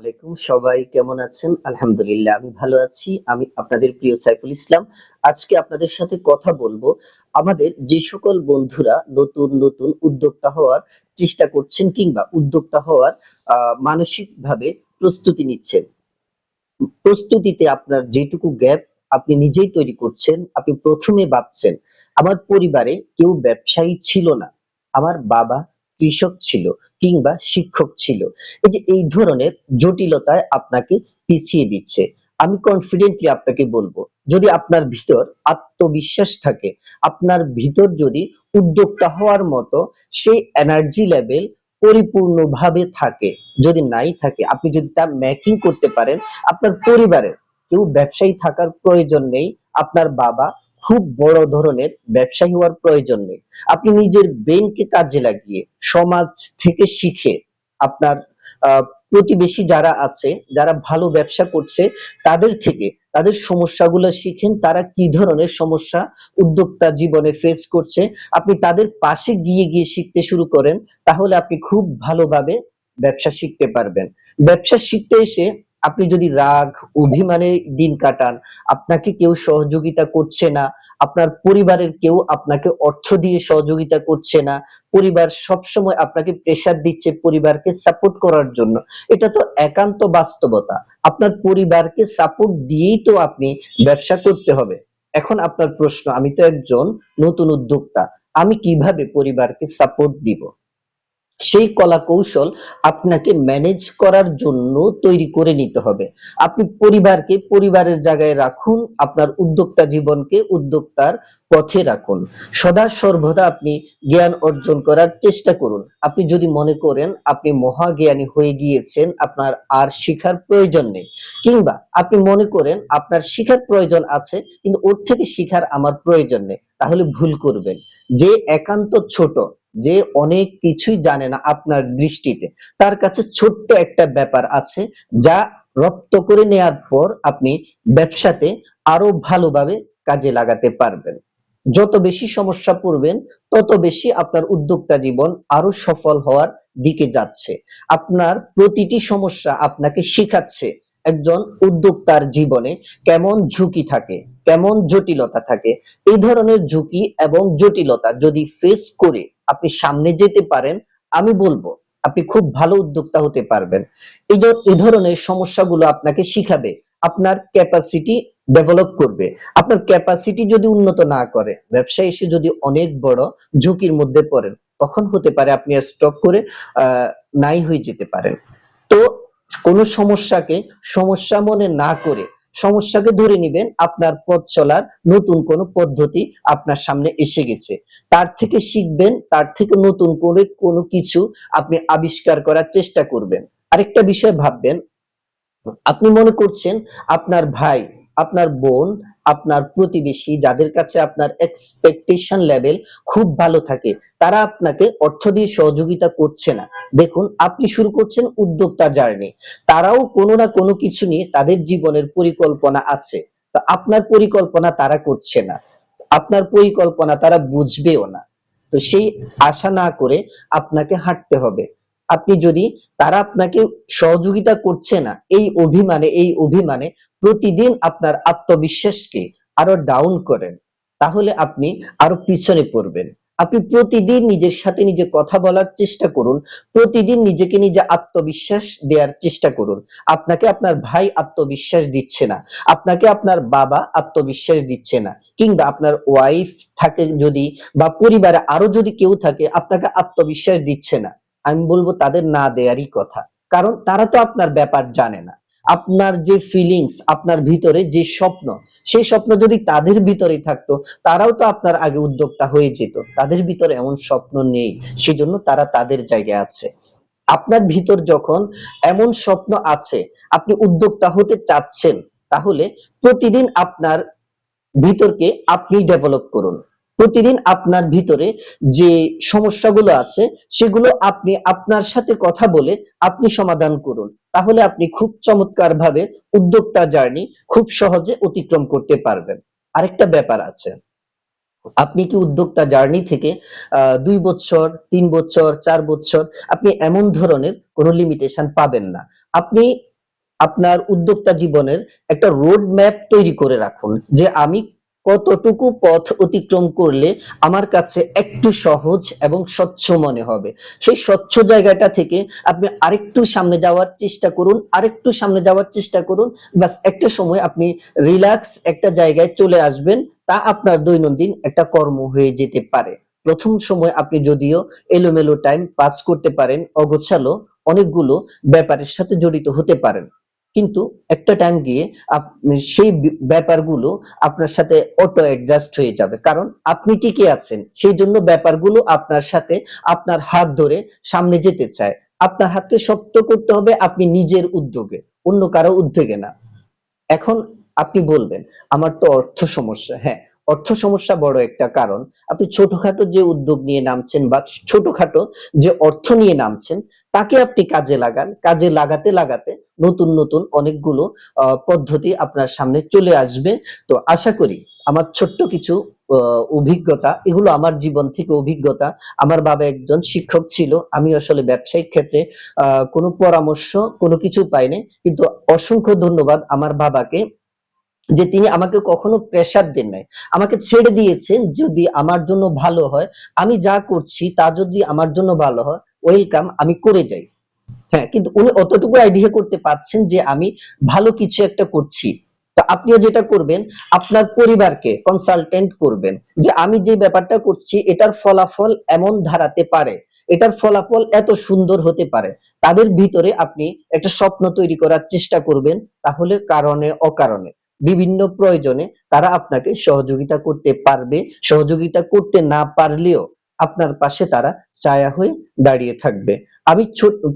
আলাইকুম, সবাই কেমন আছেন? আলহামদুলিল্লাহ, আমি ভালো আছি। আমি আপনাদের প্রিয় সাইফুল ইসলাম। আজকে আপনাদের সাথে কথা বলব আমাদের যে সকল বন্ধুরা নতুন নতুন উদ্যোক্তা হওয়ার চেষ্টা করছেন কিংবা উদ্যোক্তা হওয়ার মানসিকভাবে প্রস্তুতি নিচ্ছেন। প্রস্তুতিতে আপনার যেটুকু গ্যাপ আপনি নিজেই তৈরি করছেন, আপনি প্রথমে ভাবছেন, আমার পরিবারে কেউ ব্যবসায়ী ছিল না, আমার বাবা কৃষক ছিল কিংবা শিক্ষক ছিল। এই যে এই ধরনের জটিলতায় আপনাকে পিছিয়ে দিচ্ছে। আমি কনফিডেন্টলি আপনাকে বলব, যদি আপনার ভিতর আত্মবিশ্বাস থাকে, আপনার ভিতর যদি উদ্যোক্তা হওয়ার মতো সেই এনার্জি লেভেল পরিপূর্ণভাবে থাকে, যদি নাই থাকে, আপনি যদি তা ম্যাকিং করতে পারেন, আপনার পরিবারের কেউ ব্যবসায়ী থাকার প্রয়োজন নেই, আপনার বাবা খুব বড় ধরনের ব্যবসায়ী হওয়ার প্রয়োজন নেই। আপনি নিজের ব্রেনকে কাজে লাগিয়ে, সমাজ থেকে শিখে আপনার প্রতিবেশী যারা আছে, যারা ভালো ব্যবসা করছে, তাদের থেকে তাদের সমস্যাগুলো শিখেন, তারা কি ধরনের সমস্যা উদ্যোক্তা জীবনে ফেস করছে, আপনি তাদের পাশে গিয়ে গিয়ে শিখতে শুরু করেন, তাহলে আপনি খুব ভালোভাবে ব্যবসা শিখতে পারবেন। ব্যবসা শিখতে এসে আপনি যদি রাগ, অভিমানে দিন কাটান, আপনাকে কেউ সহযোগিতা করছে না, আপনার পরিবারের কেউ আপনাকে অর্থ দিয়ে সহযোগিতা করছে না, পরিবার সবসময় আপনাকে প্রেসার দিচ্ছে পরিবারকে সাপোর্ট করার জন্য, এটা তো একান্ত বাস্তবতা। আপনার পরিবারকে সাপোর্ট দিয়েই তো আপনি ব্যবসা করতে হবে। এখন আপনার প্রশ্ন, আমি তো একজন নতুন উদ্যোক্তা, আমি কীভাবে পরিবারকে সাপোর্ট দিব? সেই কলা কৌশল আপনাকে ম্যানেজ করার জন্য তৈরি করে নিতে হবে। আপনি পরিবারকে পরিবারের জায়গায় রাখুন, আপনার উদ্যোক্তা জীবনকে উদ্যোক্তার পথে রাখুন। সদা সর্বদা আপনি জ্ঞান অর্জন করার চেষ্টা করুন। আপনি যদি মনে করেন আপনি মহাজ্ঞানী হয়ে গিয়েছেন, আপনার আর শিখার প্রয়োজন নেই। কিংবা আপনি মনে করেন আপনার শিখার প্রয়োজন আছে, কিন্তু ওর থেকে শিখার আমার প্রয়োজন নেই, তাহলে ভুল করবেন। যে একান্ত ছোট যে অনেক কিছুই জানে না আপনার দৃষ্টিতে। তার কাছে ছোট্ট একটা ব্যাপার আছে, যা রপ্ত করে নেয়ার পর আপনি ব্যবসাতে আরও ভালোভাবে কাজে লাগাতে পারবেন। যত বেশি সমস্যা পড়বেন, তত বেশি আপনার উদ্যোক্তা জীবন আরও সফল হওয়ার দিকে যাচ্ছে। আপনার প্রতিটি সমস্যা আপনাকে শিখাচ্ছে একজন উদ্যোক্তার জীবনে কেমন ঝুঁকি থাকে। কেমন জটিলতা থাকে, এই ধরনের ঝুঁকি এবং জটিলতা যদি ফেস করে আপনি সামনে যেতে পারেন, আমি বলব আপনি খুব ভালো উদ্যোক্তা হতে পারবেন। এই এই ধরনের সমস্যাগুলো আপনাকে শিখাবে, আপনার ক্যাপাসিটি ডেভেলপ করবে। আপনার ক্যাপাসিটি যদি উন্নত না করে ব্যবসা এসে যদি অনেক বড় ঝুঁকির মধ্যে পড়েন, তখন হতে পারে আপনি স্টক করে নাই হয়ে যেতে পারেন। তো কোনো সমস্যাকে, সমস্যা মনে না করে সমস্যাকে ধরে নেবেন, আপনার পথ চলার নতুন কোনো পদ্ধতি আপনার সামনে এসে গেছে। তার থেকে শিখবেন, তার থেকে নতুন করে কোনো কিছু আপনি আবিষ্কার করার চেষ্টা করবেন। আরেকটা বিষয় ভাববেন, আপনি মনে করছেন আপনার ভাই, আপনার বোন আপনার প্রতিবেশী যাদের কাছে আপনার এক্সপেকটেশন লেভেল খুব ভালো থাকে, তারা আপনাকে অর্থ দিয়ে সহযোগিতা করছে না। দেখুন, আপনি শুরু করছেন উদ্যোক্তা জার্নি তারাও কোনো না কোনো কিছু নিয়ে তাদের জীবনের পরিকল্পনা আছে। তো আপনার পরিকল্পনা তারা করছে না, আপনার পরিকল্পনা তারা বুঝবেও না। তো সেই আশা না করে আপনাকে হাঁটতে হবে। আপনি যদি তারা আপনাকে সহযোগিতা করছে না, এই অভিমানে এই অভিমানে প্রতিদিন আপনার আত্মবিশ্বাসকে আরও ডাউন করেন, তাহলে আপনি আরও পিছনে পড়বেন। আপনি প্রতিদিন নিজের সাথে নিজে কথা বলার চেষ্টা করুন, প্রতিদিন নিজেকে নিজে আত্মবিশ্বাস দেওয়ার চেষ্টা করুন। আপনাকে আপনার ভাই আত্মবিশ্বাস দিচ্ছে না, আপনাকে আপনার বাবা আত্মবিশ্বাস দিচ্ছে না, কিংবা আপনার ওয়াইফ থাকে যদি বা পরিবারে আরও যদি কেউ থাকে, আপনাকে আত্মবিশ্বাস দিচ্ছে না। আমি বলব তাদের না দেয়ারই কথা। কারণ তারা তো আপনার ব্যাপার জানে না। আপনার যে ফিলিংস আপনার ভিতরে যে স্বপ্ন, সেই স্বপ্ন যদি তাদের ভিতরে থাকতো, তারাও তো আপনার আগে উদ্যোক্তা হয়ে যেত। তাদের ভিতরে এমন স্বপ্ন নেই, সেজন্য তারা তাদের জায়গায় আছে। আপনার ভিতর যখন এমন স্বপ্ন আছে, আপনি উদ্যোক্তা হতে চাচ্ছেন, তাহলে প্রতিদিন আপনার ভিতরকে আপনি ডেভেলপ করুন। প্রতিদিন আপনার ভিতরে যে সমস্যাগুলো আছে, সেগুলো আপনি আপনার সাথে কথা বলে আপনি সমাধান করুন। তাহলে আপনি খুব চমৎকার ভাবে উদ্যোক্তা জার্নি খুব সহজে অতিক্রম করতে পারবেন। আরেকটা ব্যাপার আছে। আপনি কি উদ্যোক্তা জার্নি থেকে দুই বছর, তিন বছর, চার বছর, আপনি এমন ধরনের কোনো লিমিটেশন পাবেন না। আপনি আপনার উদ্যোক্তা জীবনের একটা রোড ম্যাপ তৈরি করে রাখুন যে আমি কতটুকু পথ অতিক্রম করলে আমার কাছে একটু সহজ এবং স্বচ্ছ মনে হবে? সেই স্বচ্ছ জায়গাটা থেকে আপনি আরেকটু সামনে যাওয়ার চেষ্টা করুন, আরেকটু সামনে যাওয়ার চেষ্টা করুন। বাস একটা সময় আপনি রিল্যাক্স একটা জায়গায় চলে আসবেন, তা আপনার দৈনন্দিন একটা কর্ম হয়ে যেতে পারে। প্রথম সময় আপনি যদিও এলোমেলো টাইম পাস করতে পারেন, অগোছালো অনেকগুলো ব্যাপারের সাথে জড়িত হতে পারেন। কিন্তু একটা টাইম গিয়ে সেই ব্যাপারগুলো আপনার সাথে অটো অ্যাডজাস্ট হয়ে যাবে। কারণ আপনি টিকে আছেন, সেই জন্য ব্যাপারগুলো আপনার সাথে আপনার হাত ধরে সামনে যেতে চায়। আপনার হাতকে শক্ত করতে হবে আপনি নিজের উদ্যোগে, অন্য কারও উদ্যোগে না। এখন আপনি বলবেন, আমার তো অর্থ সমস্যা। হ্যাঁ অর্থ সমস্যা বড় একটা কারণ। আপনি ছোটখাটো যে উদ্যোগ নিয়ে নামছেন বা ছোটখাটো যে অর্থ নিয়ে নামছেন, তাকে আপনি কাজে লাগান। কাজে লাগাতে লাগাতে নতুন নতুন অনেকগুলো পদ্ধতি আপনার সামনে চলে আসবে। তো আশা করি আমার ছোট্ট কিছু অভিজ্ঞতা, এগুলো আমার জীবন থেকে অভিজ্ঞতা। আমার বাবা একজন শিক্ষক ছিল, আমি আসলে ব্যবসায়িক ক্ষেত্রে কোনো পরামর্শ, কোনো কিছু পাইনি। কিন্তু অসংখ্য ধন্যবাদ আমার বাবাকে যে তিনি আমাকে কখনো প্রেসার দেন নাই। আমাকে ছেড়ে দিয়েছেন, যদি আমার জন্য ভালো হয়, আমি যা করছি তা যদি আমার জন্য ভালো হয় ওয়েলকাম আমি করে যাই। হ্যাঁ কিন্তু উনি অতটুকু আইডিয়া করতে পারছেন যে আমি ভালো কিছু একটা করছি। তো আপনিও যেটা করবেন, আপনার পরিবারকে কনসালটেন্ট করবেন যে আমি যে ব্যাপারটা করছি, এটার ফলাফল এমন ধারাতে পারে, এটার ফলাফল এত সুন্দর হতে পারে, তাদের ভিতরে আপনি একটা স্বপ্ন তৈরি করার চেষ্টা করবেন, তাহলে কারণে অকারণে। বিভিন্ন প্রয়োজনে তারা আপনাকে সহযোগিতা করতে পারবে, সহযোগিতা করতে না পারলেও আপনার পাশে তারা ছায়া হয়ে দাঁড়িয়ে থাকবে। আমি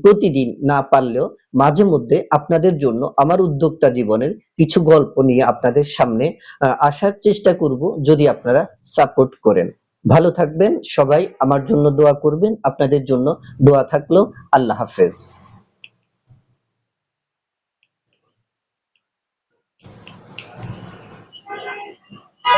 প্রতিদিন না পারলেও মাঝে মধ্যে আপনাদের জন্য আমার উদ্যোক্তা জীবনের কিছু গল্প নিয়ে আপনাদের সামনে আসার চেষ্টা করব যদি আপনারা সাপোর্ট করেন। ভালো থাকবেন সবাই, আমার জন্য দোয়া করবেন। আপনাদের জন্য দোয়া থাকল। আল্লাহ হাফেজ।